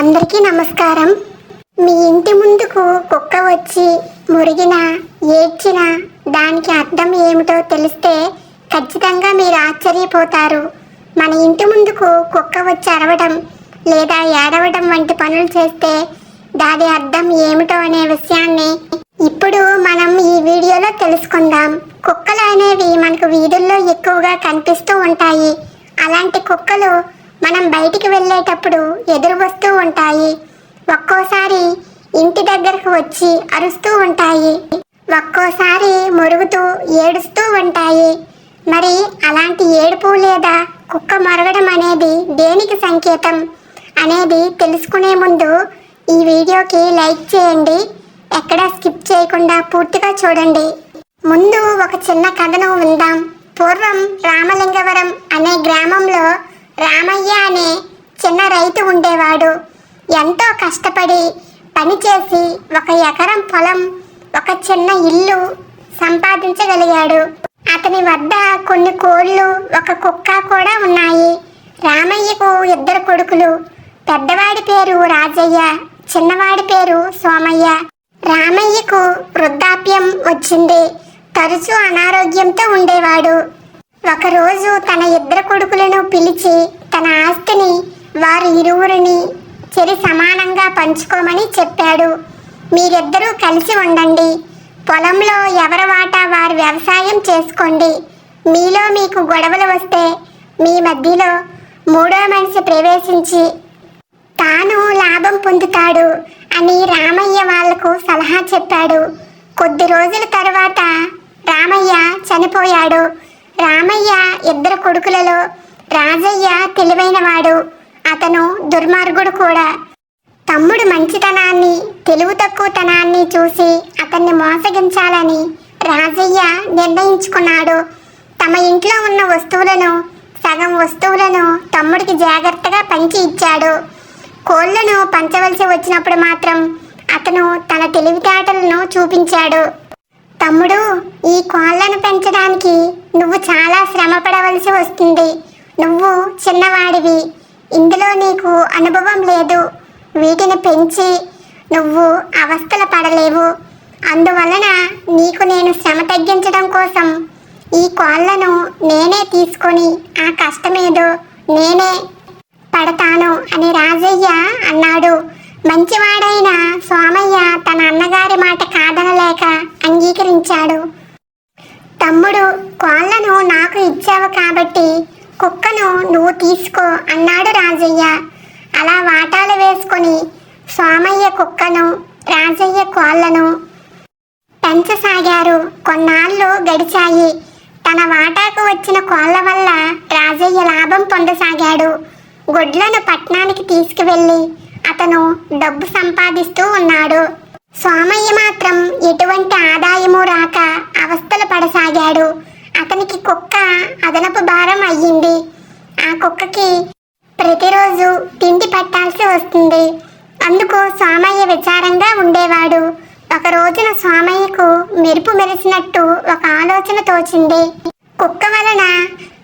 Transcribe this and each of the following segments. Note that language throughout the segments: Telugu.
అందరికీ నమస్కారం. మీ ఇంటి ముందుకు కుక్క వచ్చి మురిగినా ఏడ్చినా దానికి అర్థం ఏమిటో తెలిస్తే ఖచ్చితంగా మీరు ఆశ్చర్యపోతారు. మన ఇంటి ముందుకు కుక్క వచ్చి అరవడం లేదా ఏడవడం వంటి పనులు చేస్తే దాని అర్థం ఏమిటో అనే విషయాన్ని ఇప్పుడు మనం ఈ వీడియోలో తెలుసుకుందాం. కుక్కలు అనేవి మనకు వీధుల్లో ఎక్కువగా కనిపిస్తూ ఉంటాయి. అలాంటి కుక్కలు మనం బయటికి వెళ్ళేటప్పుడు ఎదురు వస్తూ ఉంటాయి. ఒక్కోసారి ఇంటి దగ్గరకు వచ్చి అరుస్తూ ఉంటాయి. ఒక్కోసారి మురుగుతూ ఏడుస్తూ ఉంటాయి. మరి అలాంటి ఏడుపు లేదా కుక్క మరగడం అనేది దేనికి సంకేతం అనేది తెలుసుకునే ముందు ఈ వీడియోకి లైక్ చేయండి. ఎక్కడా స్కిప్ చేయకుండా పూర్తిగా చూడండి. ముందు ఒక చిన్న కథను విందాం. పూర్వం రామలింగవరం అనే గ్రామంలో రామయ్య అనే చిన్న రైతు ఉండేవాడు. ఎంతో కష్టపడి పనిచేసి ఒక ఎకరం పొలం ఒక చిన్న ఇల్లు సంపాదించగలిగాడు. అతని వద్ద కొన్ని కోళ్ళు ఒక కుక్క కూడా ఉన్నాయి. రామయ్యకు ఇద్దరు కొడుకులు. పెద్దవాడి పేరు రాజయ్య చిన్నవాడి పేరు సోమయ్య. రామయ్యకు వృద్ధాప్యం వచ్చింది. తరచూ అనారోగ్యంతో ఉండేవాడు. ఒకరోజు తన ఇద్దరు కొడుకులను పిలిచి తన ఆస్తిని వారి ఇరువురిని చెరి సమానంగా పంచుకోమని చెప్పాడు. మీరిద్దరూ కలిసి ఉండండి. పొలంలో ఎవరి వాటా వారు వ్యవసాయం చేసుకోండి. మీలో మీకు గొడవలు వస్తే మీ మధ్యలో మూడో మనిషి ప్రవేశించి తాను లాభం పొందుతాడు అని రామయ్య వాళ్ళకు సలహా చెప్పాడు. కొద్ది రోజుల తర్వాత రామయ్య చనిపోయాడు. రామయ్య ఇద్దరు కొడుకులలో రాజయ్య తెలివైనవాడు అతను దుర్మార్గుడు కూడా. తమ్ముడు మంచితనాన్ని తెలివి తక్కువతనాన్ని చూసి అతన్ని మోసగించాలని రాజయ్య నిర్ణయించుకున్నాడు. తమ ఇంట్లో ఉన్న వస్తువులను సగం వస్తువులను తమ్ముడికి జాగ్రత్తగా పంచి ఇచ్చాడు. కోళ్ళను పంచవలసి వచ్చినప్పుడు మాత్రం అతను తన తెలివితేటలను చూపించాడు. తమ్ముడు ఈ కోళ్ళను పెంచడానికి నువ్వు చాలా శ్రమ పడవలసి వస్తుంది. నువ్వు చిన్నవాడివి. ఇందులో నీకు అనుభవం లేదు. వీటిని పెంచి నువ్వు అవస్థలు పడలేవు. అందువలన నీకు నేను శ్రమ తగ్గించడం కోసం ఈ కోళ్ళను నేనే తీసుకొని ఆ కష్టమేదో నేనే పడతాను అని రాజయ్య అన్నాడు. మంచివాడైన సోమయ్య తన అన్నగారి మాట కాదనలేక అంగీకరించాడు. తమ్ముడు కోళ్ళను నాకు ఇచ్చావు కాబట్టి కుక్కను నువ్వు తీసుకో అన్నాడు రాజయ్య. అలా వాటాలు వేసుకొని సోమయ్య కుక్కను రాజయ్య కోళ్ళను పెంచసాగారు. కొన్నాళ్ళు గడిచాయి. తన వాటాకు వచ్చిన కోళ్ళ వల్ల రాజయ్య లాభం పొందసాగాడు. గుడ్లను పట్నానికి తీసుకువెళ్ళి అతను డబ్బు సంపాదిస్తూ ఉన్నాడు. సోమయ్య మాత్రం ఎటువంటి ఆదాయము రాక అవస్థలు పడసాగాడు. అతనికి కుక్క అదనపు భారం అయ్యింది. ఆ కుక్కకి ప్రతిరోజు తిండి పెట్టాల్సి వస్తుంది. అందుకు సోమయ్య విచారంగా ఉండేవాడు. ఒక రోజున సోమయ్యకు మెరుపు మెరిసినట్టు ఒక ఆలోచన తోచింది. కుక్క వలన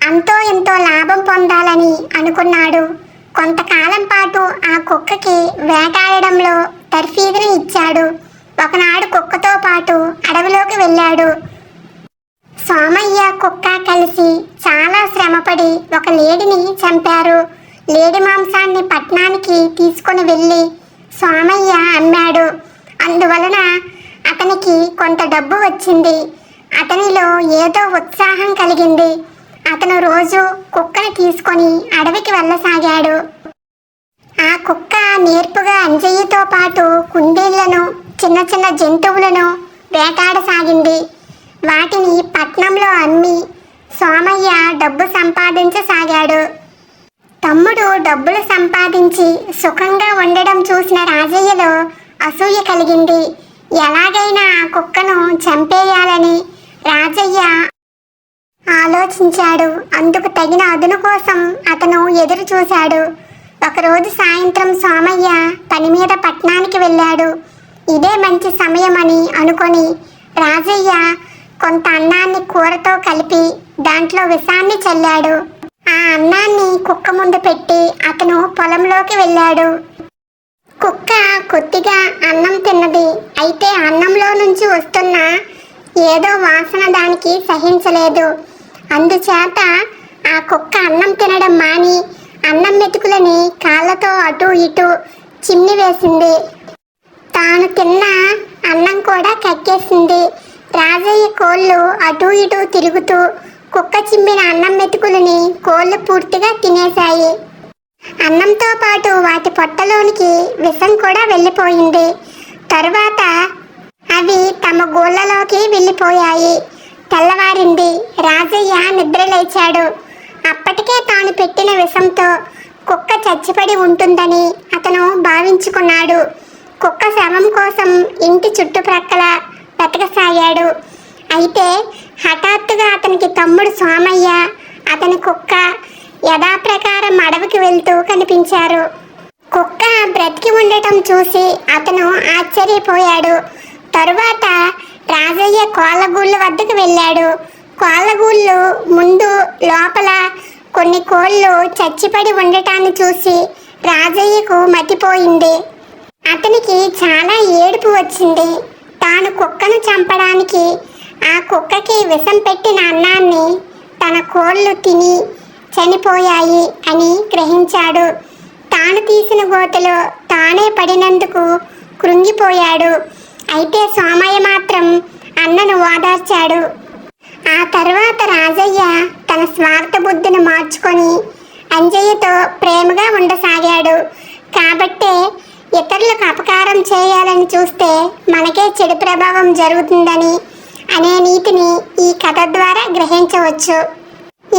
అంతో ఎంతో లాభం పొందాలని అనుకున్నాడు. కొంతకాలం పాటు ఆ కుక్కకి వేటాడడంలో తర్ఫీదుని ఇచ్చాడు. ఒకనాడు కుక్కతో పాటు అడవిలోకి వెళ్ళాడు. సోమయ్య కుక్క కలిసి చాలా శ్రమపడి ఒక లేడిని చంపారు. లేడి మాంసాన్ని పట్నానికి తీసుకొని వెళ్ళి సోమయ్య అమ్మాడు. అందువలన అతనికి కొంత డబ్బు వచ్చింది. అతనిలో ఏదో ఉత్సాహం కలిగింది. అతను రోజు కుక్కను తీసుకొని అడవికి వెళ్ళసాగాడు. ఆ కుక్క నేర్పుగా అంజయ్యతో పాటు కుందేళ్ళను చిన్న చిన్న జంతువులను వేటాడసాగింది. వాటిని పట్నంలో అమ్మి సోమయ్య డబ్బు సంపాదించసాగాడు. తమ్ముడు డబ్బులు సంపాదించి సుఖంగా ఉండడం చూసిన రాజయ్యలో అసూయ కలిగింది. ఎలాగైనా ఆ కుక్కను చంపేయాలని రాజయ్య ఆలోచించాడు. అందుకు తగిన అదును కోసం అతను ఎదురు చూశాడు. ఒకరోజు సాయంత్రం సోమయ్య పని మీద పట్నానికి వెళ్ళాడు. ఇదే మంచి సమయమని అనుకొని రాజయ్య కొంత అన్నాన్ని కూరతో కలిపి దాంట్లో విషాన్ని చల్లాడు. ఆ అన్నాన్ని కుక్క ముందు పెట్టి అతను పొలంలోకి వెళ్ళాడు. కుక్క కొద్దిగా అన్నం తిన్నది. అయితే అన్నంలో నుంచి వస్తున్న ఏదో వాసన దానికి సహించలేదు. అందుచేత ఆ కుక్క అన్నం తినడం మాని అన్నం మెతుకులని కాళ్ళతో అటు ఇటు చిమ్ని వేసింది. తాను తిన్న అన్నం కూడా కక్కేసింది. రాజయ్య కోళ్ళు అటు ఇటు తిరుగుతూ కుక్క చిమ్మిన అన్నం మెతుకులని కోళ్ళు పూర్తిగా తినేశాయి. అన్నంతో పాటు వాటి పొట్టలోనికి విషం కూడా వెళ్ళిపోయింది. తరువాత అవి తమ గోళ్ళలోకి వెళ్ళిపోయాయి. తెల్లవారింది. రాజయ్య నిద్రలేచాడు. అప్పటికే తాను పెట్టిన విషంతో కుక్క చచ్చిపడి ఉంటుందని అతను భావించుకున్నాడు. కుక్క శవం కోసం ఇంటి చుట్టుప్రక్కల వెతకసాగాడు అయితే హఠాత్తుగా అతనికి తమ్ముడు సోమయ్య అతని కుక్క యథాప్రకారం అడవికి వెళ్తూ కనిపించారు. కుక్క బ్రతికి ఉండటం చూసి అతను ఆశ్చర్యపోయాడు. తరువాత రాజయ్య కోళ్ళగూళ్ళ వద్దకు వెళ్ళాడు. కోళ్ళగూళ్ళు ముందు లోపల కొన్ని కోళ్ళు చచ్చిపడి ఉండటాన్ని చూసి రాజయ్యకు మతిపోయింది. అతనికి చాలా ఏడుపు వచ్చింది. తాను కుక్కను చంపడానికి ఆ కుక్కకి విషం పెట్టిన అన్నాన్ని తన కోళ్ళు తిని చనిపోయాయి అని గ్రహించాడు. తాను తీసిన గోతలో తానే పడినందుకు కృంగిపోయాడు. అయితే సోమయ్య మాత్రం అన్నను ఓదార్చాడు. ఆ తర్వాత రాజయ్య తన స్వార్థ బుద్ధిని మార్చుకొని అంజయ్యతో ప్రేమగా ఉండసాగాడు. కాబట్టే ఇతరులకు అపకారం చేయాలని చూస్తే మనకే చెడు ప్రభావం జరుగుతుందని అనే నీతిని ఈ కథ ద్వారా గ్రహించవచ్చు.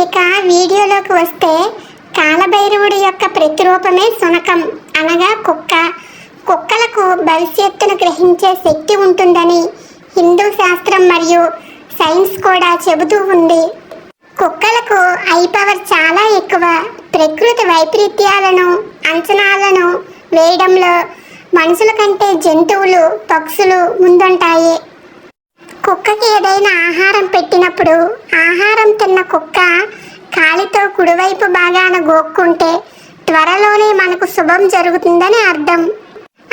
ఇక వీడియోలోకి వస్తే కాలభైరవుడి యొక్క ప్రతిరూపమే సునకం అనగా కుక్క. కుక్కలకు భవిష్యత్తును గ్రహించే శక్తి ఉంటుందని హిందూ శాస్త్రం మరియు సైన్స్ కూడా చెబుతూ ఉంది. కుక్కలకు ఐ పవర్ చాలా ఎక్కువ. ప్రకృతి వైపరీత్యాలను అంచనాలను వేయడంలో మనుషుల కంటే జంతువులు పక్షులు ముందుంటాయి. కుక్కకి ఏదైనా ఆహారం పెట్టినప్పుడు ఆహారం తిన్న కుక్క కాలితో కుడివైపు భాగాన గోక్కుంటే త్వరలోనే మనకు శుభం జరుగుతుందని అర్థం.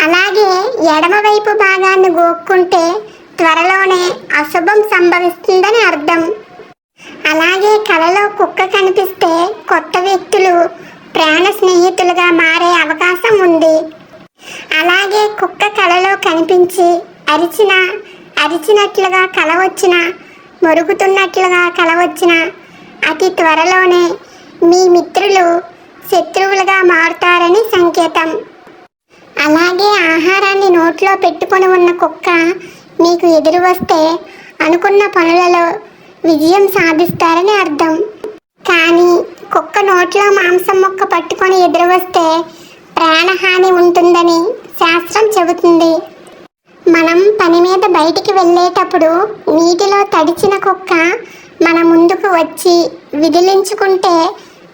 అలాగే ఎడమవైపు భాగాన్ని గోక్కుంటే త్వరలోనే అశుభం సంభవిస్తుందని అర్థం. అలాగే కలలో కుక్క కనిపిస్తే కొత్త వ్యక్తులు ప్రాణ స్నేహితులుగా మారే అవకాశం ఉంది. అలాగే కుక్క కలలో కనిపించి అరిచిన అరిచినట్లుగా కల వచ్చిన మొరుగుతున్నట్లుగా కల వచ్చిన అతి త్వరలోనే మీ మిత్రులు శత్రువులుగా మారుతారని సంకేతం. అలాగే ఆహారాన్ని నోట్లో పెట్టుకొని ఉన్న కుక్క మీకు ఎదురు వస్తే అనుకున్న పనులలో విజయం సాధిస్తారని అర్థం. కానీ కుక్క నోట్లో మాంసం ముక్క పట్టుకొని ఎదురు వస్తే ప్రాణహాని ఉంటుందని శాస్త్రం చెబుతుంది. మనం పని మీద బయటికి వెళ్ళేటప్పుడు నీటిలో తడిచిన కుక్క మన ముందుకు వచ్చి విదిలించుకుంటే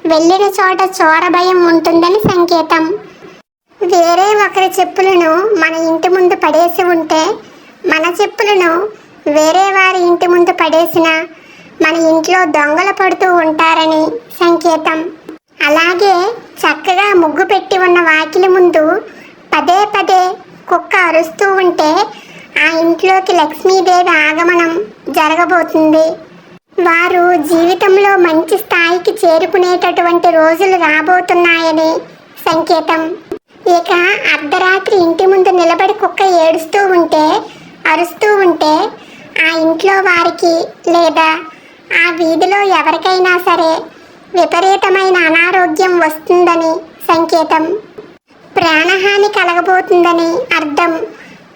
వెళ్ళిన చోట చోర భయం ఉంటుందని సంకేతం. వేరే ఒకరి చెప్పులను మన ఇంటి ముందు పడేసి ఉంటే మన చెప్పులను వేరే వారి ఇంటి ముందు పడేసిన మన ఇంట్లో దొంగలు పడుతూ ఉంటారని సంకేతం. అలాగే చక్కగా ముగ్గు పెట్టి ఉన్న వాకిలి ముందు పదే పదే కుక్క అరుస్తూ ఉంటే ఆ ఇంట్లోకి లక్ష్మీదేవి ఆగమనం జరగబోతుంది. వారు జీవితంలో మంచి స్థాయికి చేరుకునేటటువంటి రోజులు రాబోతున్నాయని సంకేతం. ఇక అర్ధరాత్రి ఇంటి ముందు నిలబడి కుక్క ఏడుస్తూ ఉంటే అరుస్తూ ఉంటే ఆ ఇంట్లో వారికి లేదా ఆ వీధిలో ఎవరికైనా సరే విపరీతమైన అనారోగ్యం వస్తుందని సంకేతం. ప్రాణహాని కలగబోతుందని అర్థం.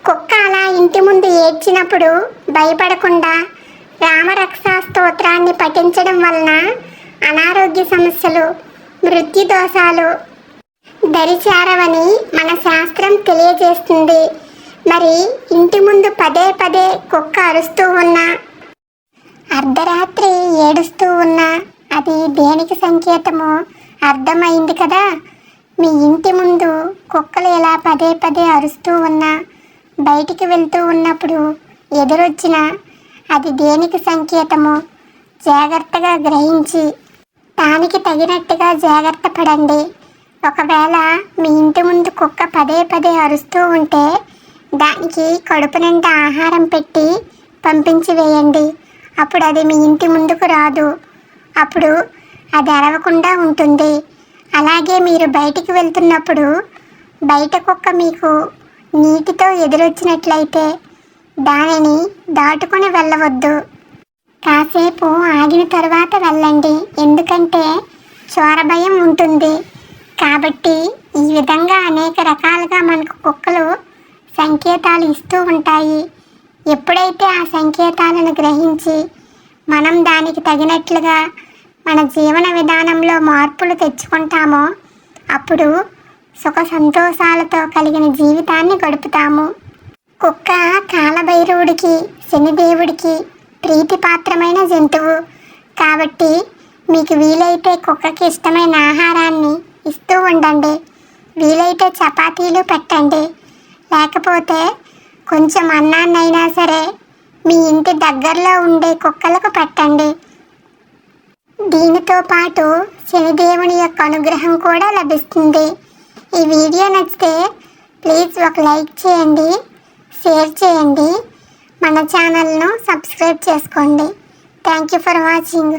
కుక్క అలా ఇంటి ముందు ఏడ్చినప్పుడు భయపడకుండా రామరక్షా స్తోత్రాన్ని పఠించడం వలన అనారోగ్య సమస్యలు మృత్యుదోషాలు దరిచారవని మన శాస్త్రం తెలియజేస్తుంది. మరి ఇంటి ముందు పదే పదే కుక్క అరుస్తూ ఉన్నా అర్ధరాత్రి ఏడుస్తూ ఉన్నా అది దేనికి సంకేతమో అర్థమైంది కదా. మీ ఇంటి ముందు కుక్కలు ఎలా పదే పదే అరుస్తూ ఉన్నా బయటికి వెళ్తూ ఉన్నప్పుడు ఎదురొచ్చిన అది దేనికి సంకేతమో జాగ్రత్తగా గ్రహించి దానికి తగినట్టుగా జాగ్రత్త పడండి. ఒకవేళ మీ ఇంటి ముందు కుక్క పదే పదే అరుస్తూ ఉంటే దానికి కడుపు నిండా ఆహారం పెట్టి పంపించి వేయండి. అప్పుడు అది మీ ఇంటి ముందుకు రాదు. అప్పుడు అది అరవకుండా ఉంటుంది. అలాగే మీరు బయటికి వెళ్తున్నప్పుడు బయట కుక్క మీకు నీటితో ఎదురొచ్చినట్లయితే దానిని దాటుకొని వెళ్ళవద్దు. కాసేపు ఆగిన తర్వాత వెళ్ళండి. ఎందుకంటే చోర భయం ఉంటుంది. కాబట్టి ఈ విధంగా అనేక రకాలుగా మనకు కుక్కలు సంకేతాలు ఇస్తూ ఉంటాయి. ఎప్పుడైతే ఆ సంకేతాలను గ్రహించి మనం దానికి తగినట్లుగా మన జీవన విధానంలో మార్పులు తెచ్చుకుంటామో అప్పుడు సుఖ సంతోషాలతో కలిగిన జీవితాన్ని గడుపుతాము. కుక్క కాలభైరవుడికి శనిదేవుడికి ప్రీతిపాత్రమైన జంతువు. కాబట్టి మీకు వీలైతే కుక్కకి ఇష్టమైన ఆహారాన్ని ఇస్తూ ఉండండి. వీలైతే చపాతీలు పెట్టండి. లేకపోతే కొంచెం అన్నాన్నైనా సరే మీ ఇంటి దగ్గరలో ఉండే కుక్కలకు పెట్టండి. దీనితో పాటు శనిదేవుని యొక్క అనుగ్రహం కూడా లభిస్తుంది. ఈ వీడియో నచ్చితే ప్లీజ్ ఒక లైక్ చేయండి షేర్ చేయండి. మన ఛానల్ను సబ్స్క్రైబ్ చేసుకోండి. Thank you for watching.